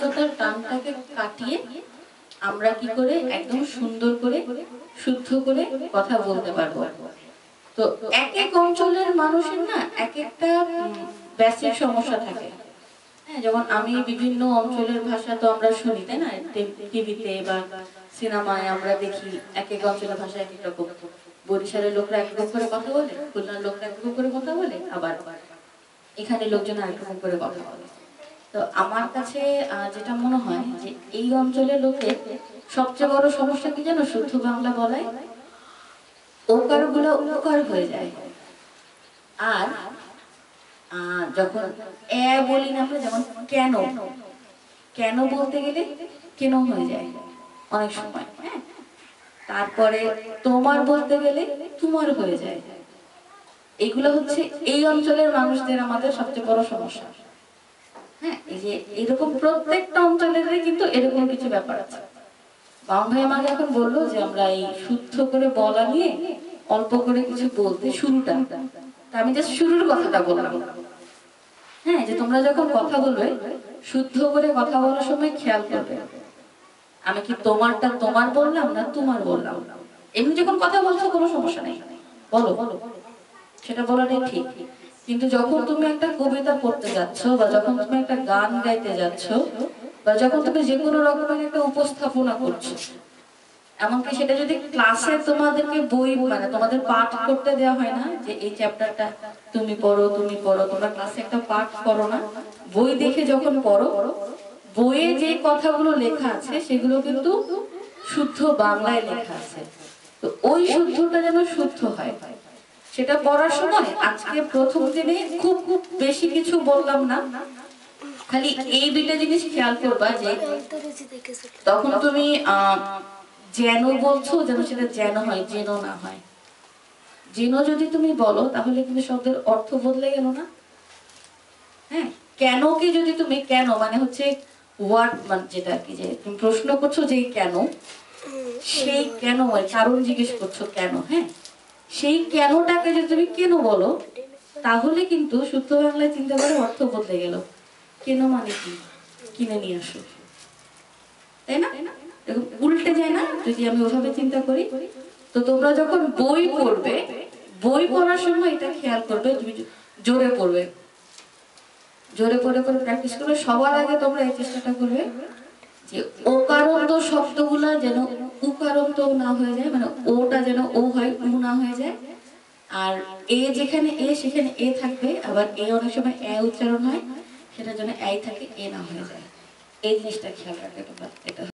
আধুনিকতার টানটাকে কাটিয়ে আমরা কি করে একদম সুন্দর করে, শুদ্ধ করে কথা বলতে পারব। তো এক এক অঞ্চলের মানুষের না এক একটা বেসিক সমস্যা থাকে। হ্যাঁ যেমন আমি বিভিন্ন অঞ্চলের ভাষা তো আমরা শুনি, তাই না? টিভিতে বা সিনেমায় আমরা দেখি এক এক অঞ্চলের ভাষা এক এক রকম। বরিশালের লোকরা একরকম করে কথা বলে, খুলনার লোকরা একরকম করে কথা বলে, আবার এখানে লোকজন আরেকরকম করে কথা বলে। তো আমার কাছে যেটা মনে হয় যে এই অঞ্চলের লোকের সবচেয়ে বড় সমস্যা কি জানো শুদ্ধ বাংলা বলায়? ওকারগুলো উপকার হয়ে যায়। আর যখন এ বলি না আমরা, যেমন কেন? কেন বলতে গেলে কেন হয়ে যায় অনেক সময় হ্যাঁ? তারপরে তোমার বলতে গেলে তোমার হয়ে যায়। এগুলো হচ্ছে এই অঞ্চলের মানুষদের আমাদের সবচেয়ে বড় সমস্যা। হ্যাঁ এই যে এরকম প্রত্যেকটা অঞ্চলের কিন্তু এরকম কিছু ব্যাপার আছে। বাম ভাই আমাকে এখন বলল যে আমরা এই শুদ্ধ করে বলা নিয়ে অল্প করে কিছু বলতে শুরুটা। আমি জাস্ট শুরুর কথাটা বললাম। হ্যাঁ যে তোমরা যখন কথা বলবে, শুদ্ধ করে কথা বলার সময় খেয়াল করবে। আমি কি তোমারটা তোমার বললাম না তোমার বললাম? এমনি যখন কথা বলছো কোনো সমস্যা নেই। বলো বলো। সেটা বলাটাই ঠিক। কিন্তু যখন তুমি একটা কবিতা পড়তে যাচ্ছ বা যখন তুমি একটা গান গাইতে যাচ্ছ বা যখন তুমি যে কোনো রকমের একটা উপস্থাপনা করছ, এমনকি সেটা যদি ক্লাসে তোমাদেরকে বই মানে তোমাদের পাঠ করতে দেওয়া হয় না, যে এই চ্যাপ্টারটা তুমি পড়ো তুমি পড়ো, তোমরা ক্লাসে একটা পাঠ করো না, বই দেখে যখন পড়ো, বইয়ে যে কথাগুলো লেখা আছে সেগুলো কিন্তু শুদ্ধ বাংলায় লেখা আছে। তো ওই শুদ্ধটা যেন শুদ্ধ হয়। সেটা পড়ার সময় আজকে প্রথম দিনে খুব খুব বেশি কিছু বললাম না। খালি এই দুইটা জিনিস খেয়াল করবা যে তখন তুমি যেন বলছো যেন সেটা যেন হয় যেন না হয়। যেন যদি তুমি বলো তাহলে কিন্তু শব্দের অর্থ বদলে গেল না। হ্যাঁ কেন কি যদি তুমি কেন মানে হচ্ছে ওয়ার্ড মানে যেটা কি যে তুমি প্রশ্ন করছ যে কেন সেই কেন হয় কারণ জিজ্ঞেস করছ কেন হ্যাঁ? সেই কেনটাকে যদি তুমি কেন বলো, তাহলে কিন্তু শুদ্ধ বাংলায় চিন্তা করে অর্থ বদলে গেল। কেন মানে কি? কিনে নিয়ে আসো। তাই না? এরকম উল্টে যায় না? যদি আমি ওভাবে চিন্তা করি, তো তোমরা যখন বই পড়বে, বই পড়ার সময় এটা খেয়াল করবে, তুমি জোরে পড়বে। জোরে করে করে প্র্যাকটিস করবে, সবার আগে তোমরা এই চেষ্টাটা করবে যে ওকারন্ত শব্দগুলা যেন উকারন্ত না হয়ে যায় মানে ওটা যেন ও হয়, উ না হয়ে যায়। আর এ যেখানে এ, সেখানে এ থাকবে, আবার এ অনেক সময় এ উচ্চারণ হয় সেটা যেন এই থাকে, এ না হয়ে যায়। এই জিনিসটা খেয়াল রাখবে তোমরা, এটা